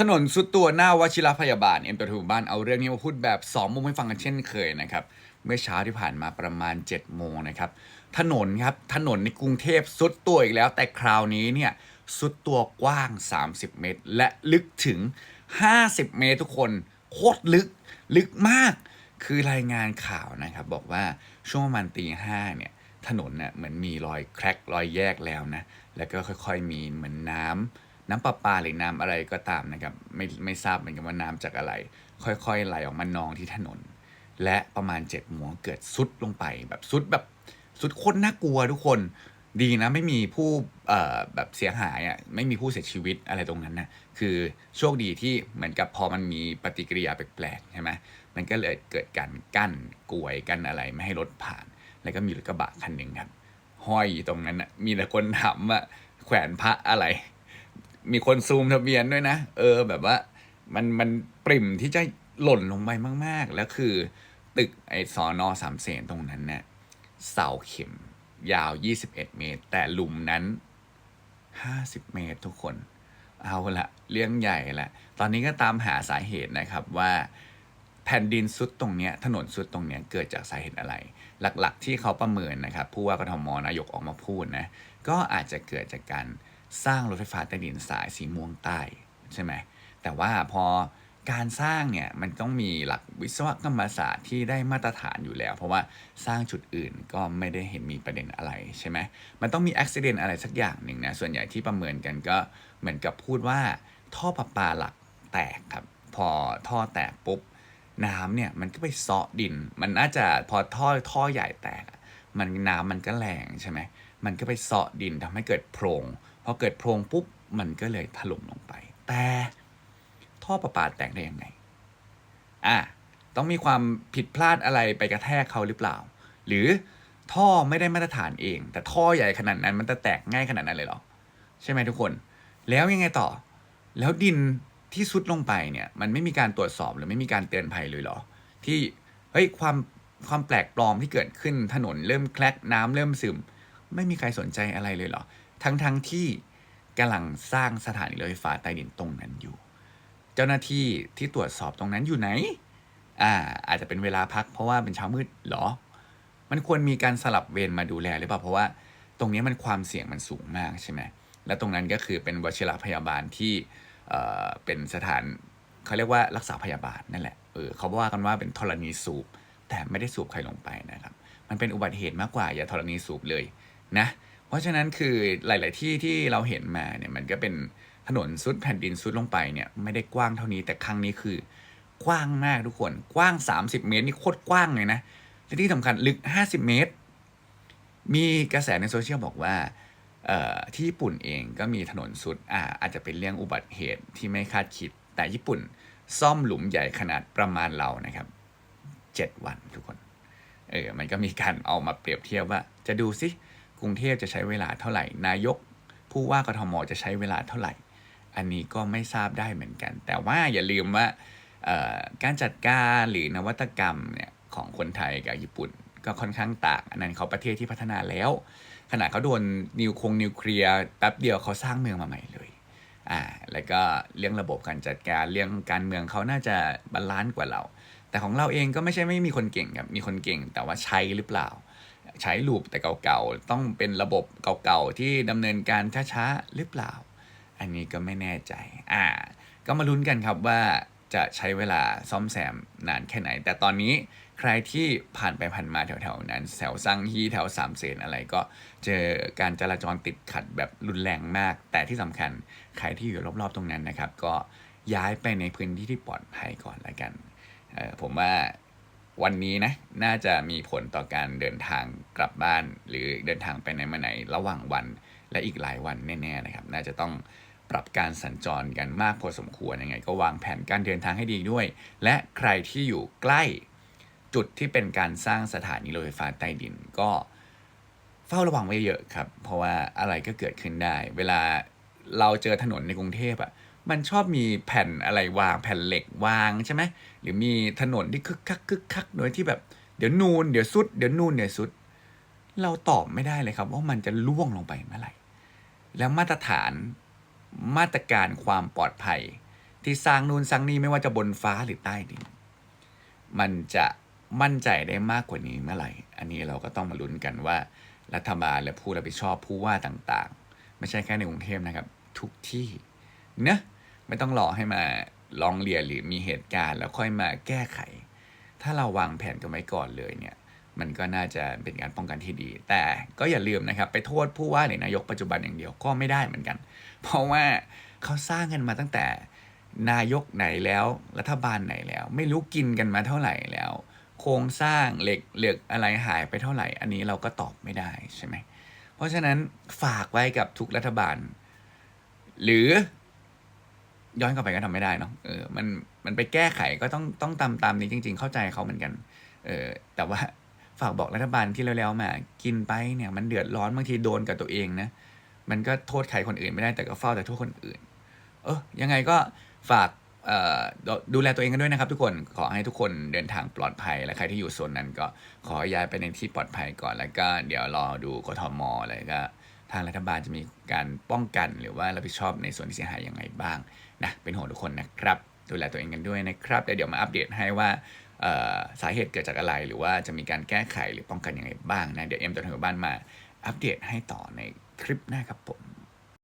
ถนนสุดตัวหน้าวชิรพยาบาลเอ็มตัวถูบ้านเอาเรื่องนี้มาพูดแบบ2มุมให้ฟังกันเช่นเคยนะครับ เมื่อเช้าที่ผ่านมาประมาณ7โมงนะครับ ถนนครับถนนในกรุงเทพสุดตัวอีกแล้ว แต่คราวนี้เนี่ยสุดตัวกว้าง 30 เมตร และลึกถึง 50 เมตรทุกคนโคตรลึกลึกมาก คือรายงานข่าวนะครับ บอกว่าช่วงประมาณตีห้าเนี่ยถนนเน่ะเหมือนมีรอยแครกรอยแยกแล้วนะแล้วก็ค่อยๆมีเหมือนน้ำ น้ำประปาหรือน้ำอะไรก็ตามนะครับไม่ไม่ทราบเหมือนกันว่าน้ำจากอะไร ค่อยๆไหลออกมานองที่ถนน และประมาณ7จ็ดโมงเกิดซุดลงไปแบบซุดแบบซุดโคตรน่ากลัวทุกคนดีนะไม่มีผู้เอ่อแบบเสียหายอะไม่มีผู้เสียชีวิตอะไรตรงนั้นนะคือโชคดีที่เหมือนกับพอมันมีปฏิกิริยาแปลกๆใช่ไหมมันก็เลยเกิดการกั้นกลวยกั้นอะไรไม่ให้รถผ่าน แล้วก็มีรถกระบะคันหนึ่งครับห้อยอยู่ตรงนั้นอะมีแต่คนถามว่าแขวนพระอะไร มีคนซูมทะเบียนด้วยนะ เออ แบบว่า มันมันปริ่มที่จะหล่นลงไปมาก ๆ แล้วคือ ตึกไอ้สอนอสามเสนตรงนั้นเนี่ยเสาเข็ม ยาว 21 เมตร แต่หลุมนั้น 50 เมตรทุกคน เอาละเรื่องใหญ่ละ ตอนนี้ก็ตามหาสาเหตุนะครับว่าแผ่นดินซุดตรงเนี้ยถนนซุดตรงเนี้ยเกิดจากสาเหตุอะไร หลักๆ ที่เขาประเมินนะครับผู้ว่ากทมนายกออกมาพูดนะก็อาจจะเกิดจากการ สร้างรถไฟฟ้าใต้ดินสายสีม่วงใต้ใช่ไหมแต่ว่าพอการสร้างเนี่ยมันต้องมีหลักวิศวกรรมศาสตร์ที่ได้มาตรฐานอยู่แล้ว เพราะว่าสร้างจุดอื่นก็ไม่ได้เห็นมีประเด็นอะไรใช่ไหมมันต้องมีอุบิเหตุอะไรสักอย่างหนึ่งนะส่วนใหญ่ที่ประเมินกันก็เหมือนกับพูดว่า ท่อประปาหลักแตกครับพอท่อแตกปุ๊บน้ำเนี่ยมันก็ไปเซาะดิน มันน่าจะพอท่อท่อใหญ่แตก มันน้ำมันก็แรงใช่ไหมมันก็ไปเซาะดินทำให้เกิดโพรง พอเกิดโพรงปุ๊บมันก็เลยถล่มลงไป แต่ท่อประปาแตกได้ยังไงอะต้องมีความผิดพลาดอะไรไปกระแทกเขาหรือเปล่า หรือท่อไม่ได้มาตรฐานเอง แต่ท่อใหญ่ขนาดนั้นมันจะแตกง่ายขนาดนั้นเลยเหรอ ใช่ไหมทุกคน แล้วยังไงต่อ แล้วดินที่ซุดลงไปเนี่ยมันไม่มีการตรวจสอบหรือไม่มีการเตือนภัยเลยเหรอ ที่เฮ้ยความความแปลกปลอมที่เกิดขึ้นถนนเริ่มแคลกน้ำเริ่มซึม ไม่มีใครสนใจอะไรเลยเหรอ ทั้งทั้งที่กำลังสร้างสถานีรถไฟฟ้าใต้ดินตรงนั้นอยู่ เจ้าหน้าที่ที่ตรวจสอบตรงนั้นอยู่ไหน อ่า อาจจะเป็นเวลาพักเพราะว่าเป็นเช้ามืดหรอ มันควรมีการสลับเวรมาดูแลหรือเปล่า เพราะว่าตรงนี้มันความเสี่ยงมันสูงมากใช่ไหม และตรงนั้นก็คือเป็นวชิรพยาบาลที่เอ่อเป็นสถานเขาเรียกว่ารักษาพยาบาลนั่นแหละ เออเขาว่ากันว่าเป็นธรณีสูบ แต่ไม่ได้สูบใครลงไปนะครับ มันเป็นอุบัติเหตุมากกว่าอย่าธรณีสูบเลย นะเพราะฉะนั้นคือหลาย ๆ ที่ที่เราเห็นมาเนี่ยมันก็เป็นถนนซุดแผ่นดินซุดลงไปเนี่ยไม่ได้กว้างเท่านี้แต่ครั้งนี้คือกว้างมากทุกคนกว้าง 30 เมตรนี่โคตรกว้างเลยนะและที่สำคัญลึก 50 เมตร มีกระแสในโซเชียลบอกว่าที่ญี่ปุ่นเองก็มีถนนสุดอาอาจจะเป็นเรื่องอุบัติเหตุที่ไม่คาดคิด แต่ญี่ปุ่นซ่อมหลุมใหญ่ขนาดประมาณเรานะครับ 7 วันทุกคน เออ มันก็มีการเอามาเปรียบเทียบว่า จะดูสิ กรุงเทพจะใช้เวลาเท่าไหร่ นายกผู้ว่ากทมจะใช้เวลาเท่าไหร่ อันนี้ก็ไม่ทราบได้เหมือนกัน แต่ว่าอย่าลืมว่าการจัดการหรือนวัตกรรมเนี่ยของคนไทยกับญี่ปุ่น ก็ค่อนข้างต่าง อันนั้นเขาประเทศที่พัฒนาแล้ว ขนาดเขาโดนนิวคงนิวเคลียร์แป๊บเดียวเขาสร้างเมืองมาใหม่เลยอ่าแล้วก็เรื่องระบบการจัดการเรื่องการเมืองเขาน่าจะบาลานซ์กว่าเรา แต่ของเราเองก็ไม่ใช่ไม่มีคนเก่งครับมีคนเก่งแต่ว่าใช้หรือเปล่า ใช้ลูปแต่เก่าๆ ต้องเป็นระบบเก่าๆ ที่ดำเนินการช้าๆ หรือเปล่า อันนี้ก็ไม่แน่ใจ อ่า ก็มาลุ้นกันครับว่าจะใช้เวลาซ่อมแซมนานแค่ไหน แต่ตอนนี้ใครที่ผ่านไปผ่านมาแถวๆนั้น แถวซังฮีแถวสามเสนอะไรก็เจอการจราจรติดขัดแบบรุนแรงมาก แต่ที่สำคัญใครที่อยู่รอบๆตรงนั้นนะครับ ก็ย้ายไปในพื้นที่ที่ปลอดภัยก่อนละกันผมว่า วันนี้นะน่าจะมีผลต่อการเดินทางกลับบ้าน หรือเดินทางไปไหนมาไหนระหว่างวันและอีกหลายวันแน่ๆนะครับ น่าจะต้องปรับการสัญจรกันมากพอสมควรยังไง ก็วางแผนการเดินทางให้ดีด้วย และใครที่อยู่ใกล้จุดที่เป็นการสร้างสถานีรถไฟฟ้าใต้ดินก็เฝ้าระวังไว้เยอะครับ เพราะว่าอะไรก็เกิดขึ้นได้ เวลาเราเจอถนนในกรุงเทพอะ มันชอบมีแผ่นอะไรวางแผ่นเหล็กวางใช่ไหมหรือมีถนนที่คึกคักคึกคักโดยที่แบบเดี๋ยวนูนเดี๋ยวสุดเดี๋ยวนูนเดี๋ยวสุด เราตอบไม่ได้เลยครับ ว่ามันจะล่วงลงไปเมื่อไหร่ แล้วมาตรฐานมาตรการความปลอดภัย ที่สร้างนู่นสร้างนี่ไม่ว่าจะบนฟ้าหรือใต้ดินมันจะมั่นใจได้มากกว่านี้เมื่อไหร่ อันนี้เราก็ต้องมาลุ้นกันว่า รัฐบาลและผู้รับผิดชอบผู้ว่าต่างๆ ไม่ใช่แค่ในกรุงเทพนะครับ ทุกที่เนะ ไม่ต้องรอให้มาลองเรียนหรือมีเหตุการณ์ แล้วค่อยมาแก้ไข ถ้าเราวางแผนกันไว้ก่อนเลยเนี่ยมันก็น่าจะเป็นการป้องกันที่ดี แต่ก็อย่าลืมนะครับไปโทษผู้ว่าหรือนายกปัจจุบันอย่างเดียวก็ไม่ได้เหมือนกัน เพราะว่าเขาสร้างกันมาตั้งแต่นายกไหนแล้วรัฐบาลไหนแล้ว ไม่รู้กินกันมาเท่าไหร่แล้ว โครงสร้างเหล็กเหลือกอะไรหายไปเท่าไหร่ อันนี้เราก็ตอบไม่ได้ใช่ไหมเพราะฉะนั้นฝากไว้กับทุกรัฐบาล หรือ ย้อนกลับไปก็ทำไม่ได้เนาะเออมันมันไปแก้ไขก็ต้องต้องตามตามนี้จริง ๆ เข้าใจเขาเหมือนกัน เออแต่ว่าฝากบอกรัฐบาลที่แล้วๆมากินไปเนี่ย มันเดือดร้อนบางทีโดนกับตัวเองนะมันก็โทษใครคนอื่นไม่ได้แต่ก็เฝ้าแต่โทษคนอื่น เออยังไงก็ฝากดูดูแลตัวเองกันด้วยนะครับ ทุกคนขอให้ทุกคนเดินทางปลอดภัย และใครที่อยู่โซนนั้นก็ขอย้ายไปในที่ปลอดภัยก่อน แล้วก็เดี๋ยวรอดูกทมอะไรก็ทางรัฐบาลจะมีการป้องกันหรือว่ารับผิดชอบในส่วนที่เสียหายยังไงบ้าง นะเป็นห่วงทุกคนนะครับ ดูแลตัวเองกันด้วยนะครับแล้วเดี๋ยวมาอัปเดตให้ว่าสาเหตุเกิดจากอะไรหรือว่าจะมีการแก้ไขหรือป้องกันยังไงบ้างนะเดี๋ยวเอ็มตัวเธอบ้านมาอัปเดตให้ต่อในคลิปหน้าครับผม